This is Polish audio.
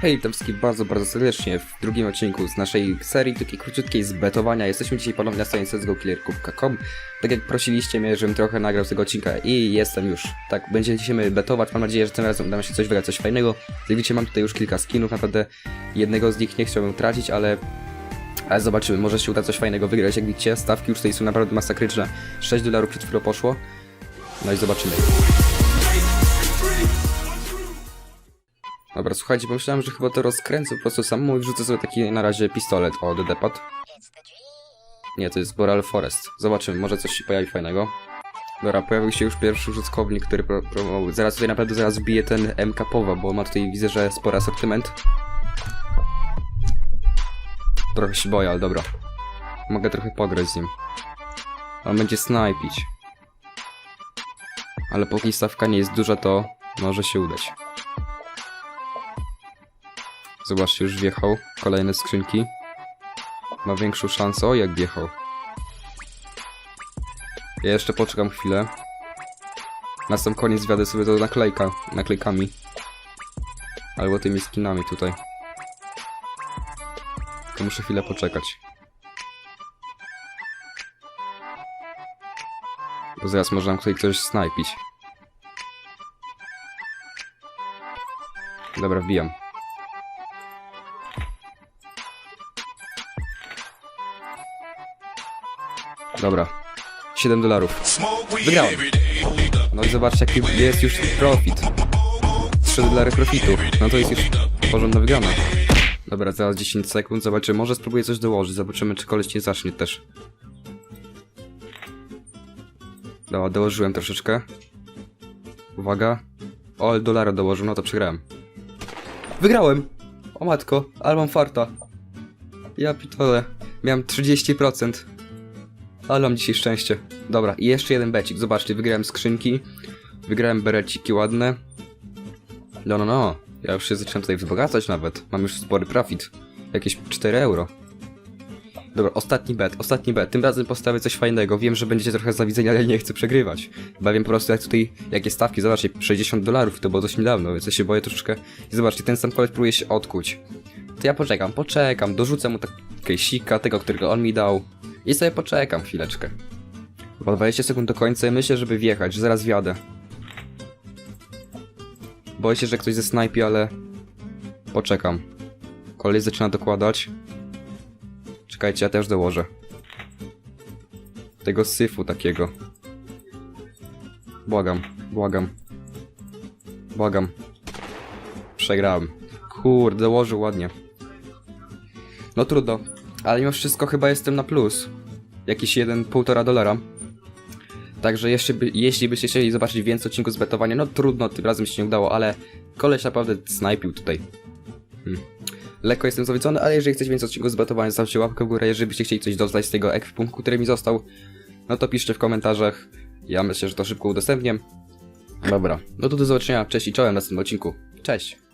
Hej, witam wszystkich bardzo, bardzo serdecznie w drugim odcinku z naszej serii takiej króciutkiej z betowania. Jesteśmy dzisiaj ponownie na stronie csgokiller.com. Tak jak prosiliście mnie, żebym trochę nagrał z tego odcinka i jestem już. Tak, będziemy betować. Mam nadzieję, że tym razem uda nam się coś wygrać, coś fajnego. Jak widzicie, mam tutaj już kilka skinów, naprawdę jednego z nich nie chciałbym tracić, ale... Ale zobaczymy, może się uda coś fajnego wygrać. Jak widzicie, stawki już tutaj są naprawdę masakryczne. 6 dolarów przed chwilą poszło. No i zobaczymy. Dobra, słuchajcie, pomyślałem, że chyba to rozkręcę po prostu samemu i wrzucę sobie taki na razie pistolet. O, DD-pad. Nie, to jest Boreal Forest. Zobaczymy, może coś się pojawi fajnego. Dobra, pojawił się już pierwszy użytkownik, który pro, zaraz tutaj naprawdę zaraz bije ten MK Powa, bo ma tutaj, widzę, że spory asortyment. Trochę się boję, ale dobra. Mogę trochę pograć z nim. On będzie snajpić. Ale póki stawka nie jest duża, to może się udać. Zobaczcie, już wjechał. Kolejne skrzynki. Ma większą szansę. O, jak wjechał. Ja jeszcze poczekam chwilę. Na sam koniec zwiadę sobie to naklejka, naklejkami. Albo tymi skinami tutaj. To muszę chwilę poczekać. Bo zaraz można tutaj ktoś snajpić. Dobra, wbijam. Dobra. 7 dolarów. Wygrałem. No i zobaczcie jaki jest już profit. 3 dolary profitu. No to jest już porządna wygrana. Dobra, zaraz 10 sekund, zobaczymy. Może spróbuję coś dołożyć, zobaczymy czy koleś nie zacznie też. Dobra, dołożyłem troszeczkę. Uwaga. O, dolara dołożył, no to przegrałem. Wygrałem! O matko, ale mam farta. Ja pitole. Miałem 30%. Ale mam dzisiaj szczęście. Dobra, i jeszcze jeden becik. Zobaczcie, wygrałem skrzynki. Wygrałem bereciki ładne. No, no, no. Ja już się zaczynam tutaj wzbogacać nawet. Mam już spory profit. Jakieś 4 euro. Dobra, ostatni bet, ostatni bet. Tym razem postawię coś fajnego. Wiem, że będziecie trochę zawidzeni, ale nie chcę przegrywać. Bawię po prostu jak tutaj, jakie stawki. Zobaczcie, 60 dolarów, to było dość niedawno, więc ja się boję troszeczkę. I zobaczcie, ten sam koleś próbuje się odkuć. To ja poczekam, poczekam. Dorzucę mu tak kejsika, tego, którego on mi dał. I sobie poczekam chwileczkę. Chyba 20 sekund do końca i myślę, żeby wjechać, że zaraz wjadę. Boję się, że ktoś ze snajpi, ale... Poczekam. Kolej zaczyna dokładać. Czekajcie, ja też dołożę. Tego syfu takiego. Błagam, błagam. Błagam. Przegrałem. Kurde, dołożył ładnie. No trudno. Ale mimo wszystko chyba jestem na plus. Jakiś 1,5 dolara. Także jeszcze by, jeśli byście chcieli zobaczyć więcej odcinków z betowania, no trudno, tym razem się nie udało, ale koleś naprawdę snajpił tutaj. Hmm. Lekko jestem zawiedziony, ale jeżeli chcecie więcej odcinków z betowania, zostawcie łapkę w górę. Jeżeli byście chcieli coś dodać z tego ekwipunku, który mi został, no to piszcie w komentarzach. Ja myślę, że to szybko udostępnię. Dobra, no to do zobaczenia, cześć i czołem w następnym odcinku. Cześć!